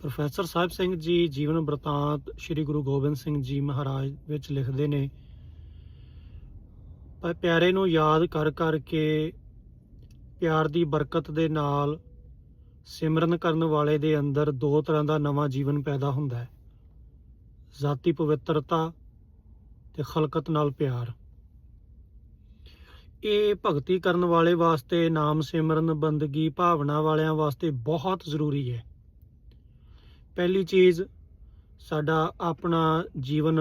Professor Sahib Singh ji ਜੀਵਨ ਬ੍ਰਤਾਂਤ ਸ੍ਰੀ ਗੁਰੂ ਗੋਬਿੰਦ ਸਿੰਘ ਜੀ ਮਹਾਰਾਜ ਵਿੱਚ ਲਿਖਦੇ ਨੇ ਪਰ ਪਿਆਰੇ ਨੂੰ ਯਾਦ ਕਰ ਕਰਕੇ ਪਿਆਰ ਦੀ ਬਰਕਤ ਦੇ ਨਾਲ ਸਿਮਰਨ ਕਰਨ ਵਾਲੇ ਦੇ ਅੰਦਰ ਦੋ ਤਰ੍ਹਾਂ ਦਾ ਨਵਾਂ ਜੀਵਨ ਪੈਦਾ ਹੁੰਦਾ ਹੈ। ਜ਼ਾਤੀ ਪਵਿੱਤਰਤਾ ਤੇ ਖਲਕਤ ਨਾਲ ਪਿਆਰ। ਇਹ ਭਗਤੀ ਕਰਨ ਵਾਲੇ ਵਾਸਤੇ ਨਾਮ ਸਿਮਰਨ, ਬੰਦਗੀ, ਭਾਵਨਾ ਵਾਲਿਆਂ ਵਾਸਤੇ ਬਹੁਤ ਜ਼ਰੂਰੀ ਹੈ। ਪਹਿਲੀ ਚੀਜ਼, ਸਾਡਾ ਆਪਣਾ ਜੀਵਨ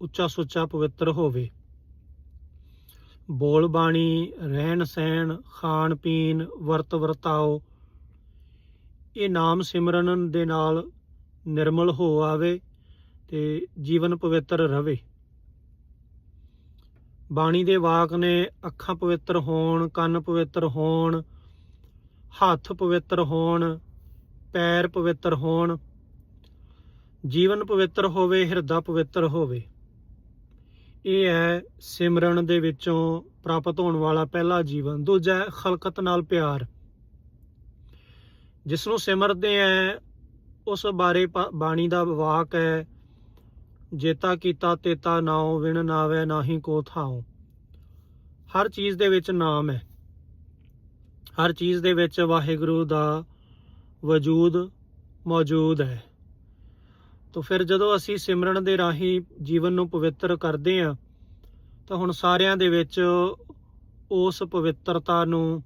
ਉੱਚਾ ਸੁੱਚਾ ਪਵਿੱਤਰ ਹੋਵੇ। ਬੋਲ ਬਾਣੀ, ਰਹਿਣ ਸਹਿਣ, ਖਾਣ ਪੀਣ, ਵਰਤ ਵਰਤਾਓ, ਇਹ ਨਾਮ ਸਿਮਰਨ ਦੇ ਨਾਲ ਨਿਰਮਲ ਹੋ ਆਵੇ ਤੇ ਜੀਵਨ ਪਵਿੱਤਰ ਰਹੇ ਬਾਣੀ ਦੇ ਵਾਕ ਨੇ ਅੱਖਾਂ ਪਵਿੱਤਰ ਹੋਣ, ਕੰਨ ਪਵਿੱਤਰ ਹੋਣ, ਹੱਥ ਪਵਿੱਤਰ ਹੋਣ, ਪੈਰ ਪਵਿੱਤਰ ਹੋਣ ਜੀਵਨ ਪਵਿੱਤਰ ਹੋਵੇ, ਹਿਰਦਾ ਪਵਿੱਤਰ ਹੋਵੇ। ਇਹ ਹੈ ਸਿਮਰਨ ਦੇ ਵਿੱਚੋਂ ਪ੍ਰਾਪਤ ਹੋਣ ਵਾਲਾ ਪਹਿਲਾ ਜੀਵਨ। ਦੂਜਾ ਹੈ ਖਲਕਤ ਨਾਲ ਪਿਆਰ। ਜਿਸ ਨੂੰ ਸਿਮਰਦੇ ਹੈ ਉਸ ਬਾਰੇ ਬਾਣੀ ਦਾ ਵਾਕ ਹੈ, ਜੇਤਾ ਕੀਤਾ ਤੇਤਾ ਨਾਉ ਵਿਣ ਨਾਵੇ ਨਾਹੀ ਕੋ ਥਾਉ। ਹਰ ਚੀਜ਼ ਦੇ ਵਿੱਚ ਨਾਮ ਹੈ। ਹਰ ਚੀਜ਼ ਦੇ ਵਿੱਚ ਵਾਹਿਗੁਰੂ ਦਾ ਵਜੂਦ ਮੌਜੂਦ ਹੈ। ਤਾਂ ਫਿਰ ਜਦੋਂ ਅਸੀਂ ਸਿਮਰਨ ਦੇ ਰਾਹੀਂ ਜੀਵਨ ਨੂੰ ਪਵਿੱਤਰ ਕਰਦੇ ਹਾਂ, ਤਾਂ ਹੁਣ ਸਾਰਿਆਂ ਦੇ ਵਿੱਚ ਉਸ ਪਵਿੱਤਰਤਾ ਨੂੰ,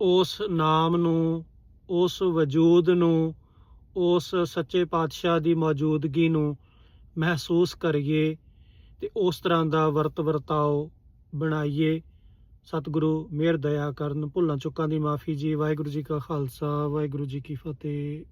ਉਸ ਨਾਮ ਨੂੰ, ਉਸ ਵਜੂਦ ਨੂੰ, ਉਸ ਸੱਚੇ ਪਾਤਸ਼ਾਹ ਦੀ ਮੌਜੂਦਗੀ ਨੂੰ ਮਹਿਸੂਸ ਕਰੀਏ ਤੇ ਉਸ ਤਰ੍ਹਾਂ ਦਾ ਵਰਤ ਵਰਤਾਓ ਬਣਾਈਏ। ਸਤਿਗੁਰੂ ਮਿਹਰ ਦਇਆ ਕਰਨ, ਭੁੱਲਾਂ ਚੁੱਕਾਂ ਦੀ ਮਾਫੀ ਜੀ। ਵਾਹਿਗੁਰੂ ਜੀ ਕਾ ਖਾਲਸਾ, ਵਾਹਿਗੁਰੂ ਜੀ ਕੀ ਫਤਿਹ।